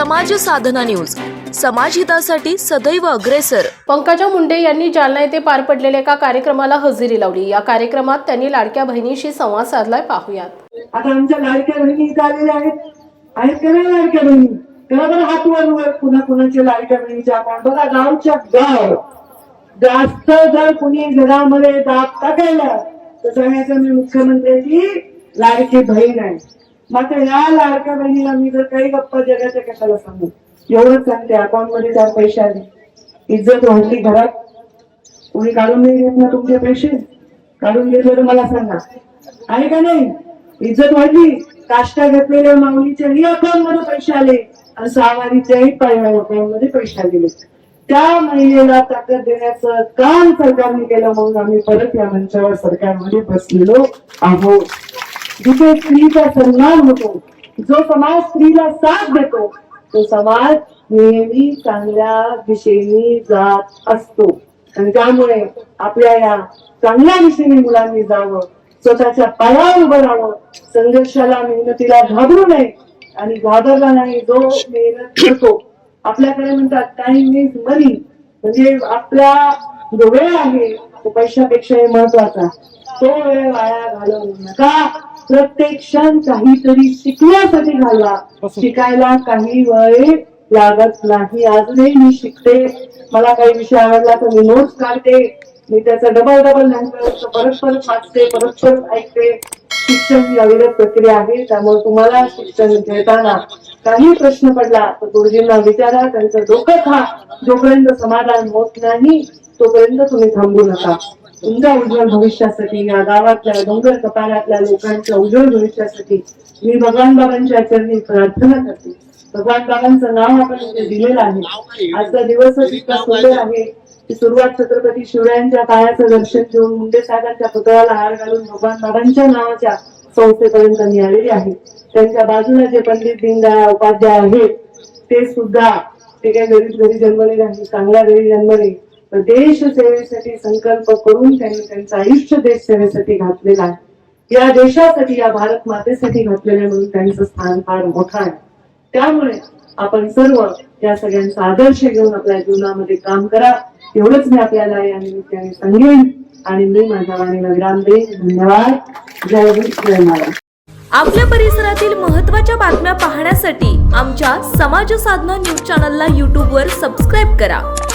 समाज साधना न्यूज. समाजहितासाठी सदैव अग्रेसर. पंकजा मुंडे यांनी जालना येथे पार पडलेल्या एका कार्यक्रमाला हजेरी लावली. या कार्यक्रमात त्यांनी लाडक्या बहिणीशी संवाद साधलाय. पाहुयात. आता आमच्या लाडक्या बहिणी इथं आलेल्या आहेत. आहेत का नाही लाडक्या बहिणी? तेव्हा बरं हात वर वर. पुन्हा कुणाच्या लाडक्या बहिणीच्या अकाउंट बघा गावच्या गाव. जास्त जर कुणी घरामध्ये दाब टाकायला तर सांगायचं मी मुख्यमंत्र्याची लाडकी बहीण आहे. मात्र ह्या लाडक्या बहिणीला मी जर काही गप्पा जगाच्या कशाला सांगू? एवढंच सांगते अकाउंटमध्ये चार पैसे आले. इज्जत वाढली घरात. कोणी काढून नाही घेत ना तुमचे पैसे? काढून घेतले तर मला सांगा. आहे का नाही? इज्जत वाढली. काष्टा घेतलेल्या माऊलीच्याही अकाउंटमध्ये पैसे आले. आणि सहावारीच्याही अकाउंटमध्ये पैसे आलेले. त्या महिलेला ताकद देण्याचं काम सरकारने केलं म्हणून आम्ही परत या मंचावर सरकारमध्ये बसलेलो आहोत. जिथे स्त्रीचा सन्मान होतो. जो समाज स्त्रीला साथ देतो तो समाज नेहमी चांगल्या दिशेने जात असतो. आणि त्यामुळे आपल्या या चांगल्या दिशेने मुलांनी जावं स्वतःच्या पायावर उभं राहावं संघर्षाला मेहनतीला घाबरू नये. आणि घाबरला नाही जो मेहनत करतो आपल्याकडे म्हणतात टाइम इज मनी म्हणजे आपला जो वेळ आहे तो पैशापेक्षाही महत्त्वाचा. तो वेळ वाया घालवू नका. प्रत्येक क्षण काहीतरी शिकण्यासाठी घालवा शिकायला काही वेळ लागत नाही. अजूनही मी शिकते. मला काही विषय आवडला तर मी नोट्स काढते. मी त्याचा डबल डबल लँग्वेज परत परत वाचते परत परत ऐकते. शिक्षण ही अविरत प्रक्रिया आहे. त्यामुळे तुम्हाला शिक्षण घेताना काही प्रश्न पडला तर गुरुजींना विचारा. त्यांचं डोकं खा. जोपर्यंत समाधान होत नाही तोपर्यंत तुम्ही थांबू नका. तुमच्या उज्ज्वल भविष्यासाठी या गावातल्या डोंगर कपाळातल्या लोकांच्या उज्ज्वल भविष्यासाठी मी भगवान बाबांच्या चरणी प्रार्थना करते. भगवान बाबांचं नाव आपण इथे दिलेलं आहे. आजचा दिवसच इतका सुंदर आहे की सुरुवात छत्रपती शिवरायांच्या पायाचं दर्शन घेऊन मुंडे साहेबांच्या पुतळ्याला हार घालून भगवान बाबांच्या नावाच्या संस्थेपर्यंत मी आलेली आहे. त्यांच्या बाजूला जे पंडित दीनदयाळ उपाध्याय आहेत ते सुद्धा ते काही गरीब घरी जन्मले नाही चांगल्या घरी जन्मले. तर देश सेवेसाठी संकल्प करून त्यांनी त्यांचं आयुष्य देश सेवेसाठी घातलेलं आहे. या देशासाठी या भारत मातेसाठी घातलेलं म्हणून त्यांचं स्थान फार मोठं आहे. त्यामुळे आपण सर्व या सगळ्यांचा आदर्श घेऊन आपल्या जीवनामध्ये काम करा. एवढंच मी आपल्याला या निमित्ताने सांगेन. आणि मी माझ्या वाणीला विराम देईन. धन्यवाद. जय जय महाराज आपल्या परिसरातील महत्त्वाच्या बातम्या पाहण्यासाठी आमच्या समाज साधना न्यूज चॅनलला यूट्यूबवर सबस्क्राईब करा.